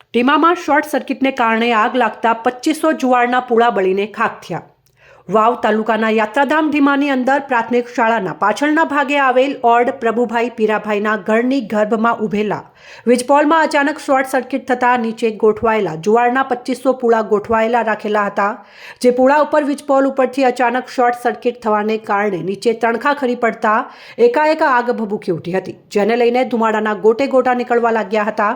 ટીમામાં short સર્કિટને કારણે આગ લાગતા પચીસો જુવારના પૂળા બળીને ખાખ થયા. વાવ તાલુકાના યાત્રાધામ ધીમાની અંદર પ્રાથમિક શાળાના પાછળના ભાગે આવેલ ઓર્ડ પ્રભુભાઈ પીરાભાઈના ઘરની ગર્ભમાં ઉભેલા. વીજપોલમાં અચાનક શોર્ટ સર્કિટ થતાં નીચે ગોઠવાયેલા જુવાળના પચીસો પૂળા ગોઠવાયેલા રાખેલા હતા, જે પૂળા ઉપર વીજપોલ ઉપરથી અચાનક શોર્ટ સર્કિટ થવાને કારણે નીચે તણખા ખરી પડતા એકાએક આગ ભભૂકી ઉઠી હતી, જેને લઈને ધુમાડાના ગોટે ગોટા નીકળવા લાગ્યા હતા.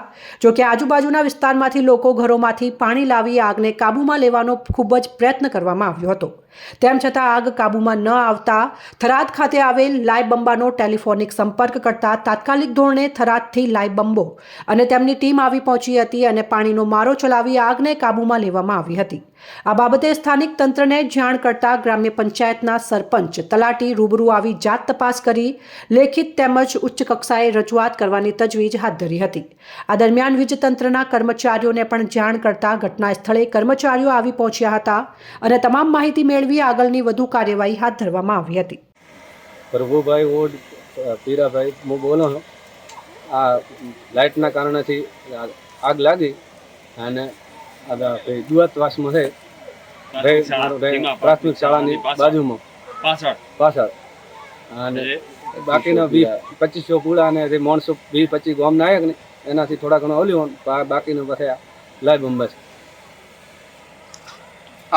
જોકે આજુબાજુના વિસ્તારમાંથી લોકો ઘરોમાંથી પાણી લાવી આગને કાબૂમાં લેવાનો ખૂબ જ પ્રયત્ન કરવામાં આવ્યો હતો. તેમ છતાં આગ કાબૂમાં ન આવતા થરાદ ખાતે આવેલ લાઇબંબાનો ટેલિફોનિક સંપર્ક કરતા તાત્કાલિક ધોરણે થરાદથી લાઇવ અને તેમની ટીમ આવી પહોંચી હતી અને પાણીનો મારો ચલાવી આગને કાબૂમાં લેવામાં આવી હતી. આ બાબતે સ્થાનિક તંત્રને જાણ કરતા ગ્રામ્ય પંચાયતના સરપંચ તલાટી રૂબરૂ આવી જાત તપાસ કરી, લેખિત તેમજ ઉચ્ચ કક્ષાએ રજૂઆત કરવાની તજવીજ હાથ ધરી હતી. આ દરમિયાન વીજ તંત્રના કર્મચારીઓને પણ જાણ કરતા ઘટના સ્થળે કર્મચારીઓ આવી પહોંચ્યા હતા અને તમામ માહિતી મેળવી આગળની વધુ કાર્યવાહી હાથ ધરવામાં આવી હતી. પ્રભુભાઈ વોર્ડ પીરાભાઈ હું બોલો છું. આ લાઇટના કારણેથી આગ લાગી અને દુઆતવાસમાં છે પ્રાથમિક શાળાની બાજુમાં. પાછળ. પાછળ. અને બાકીના વી પચીસો કુડા અને જે માણસો વીસ પચીસ ગામના આવ્યા ને એનાથી થોડા ઘણો ઓલ્યું બાકીનું પછી આ બંબા બંબસ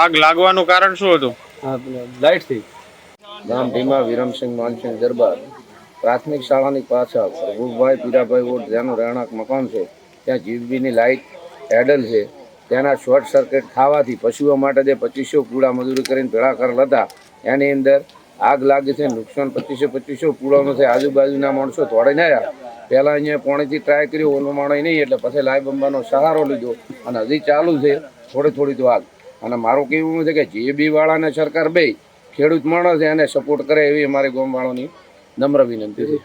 આગ લાગવાનું કારણ શું હતું? લાઇટથી ગામ ભીમા વિરમસિંહ માનસિંહ દરબાર. પ્રાથમિક શાળાની પાછળ પ્રભુભાઈ પીરાભાઈ ઓડ જેનું રહેણાંક મકાન છે, ત્યાં જીવબીની લાઇટ હેડલ છે. તેના શોર્ટ સર્કિટ થવાથી પશુઓ માટે જે પચીસો પૂળા મજૂરી કરીને ભેળા કરેલ હતા એની અંદર આગ લાગી છે, નુકસાન પચીસો પચીસો પૂળાનું છે. આજુબાજુના માણસો દોડીને આવ્યા પહેલાં અહીંયા પાણીથી ટ્રાય કર્યો, ઓલો માણસ નહીં, એટલે પછી લાઈ બંબાનો સહારો લીધો અને હજી ચાલુ છે, થોડી થોડી તો આગ. અને મારું કહેવું છે કે જે બી વાળાને સરકાર બે ખેડૂત માણસ એને સપોર્ટ કરે એવી અમારી ગામવાળાની નમ્ર વિનંતી છે.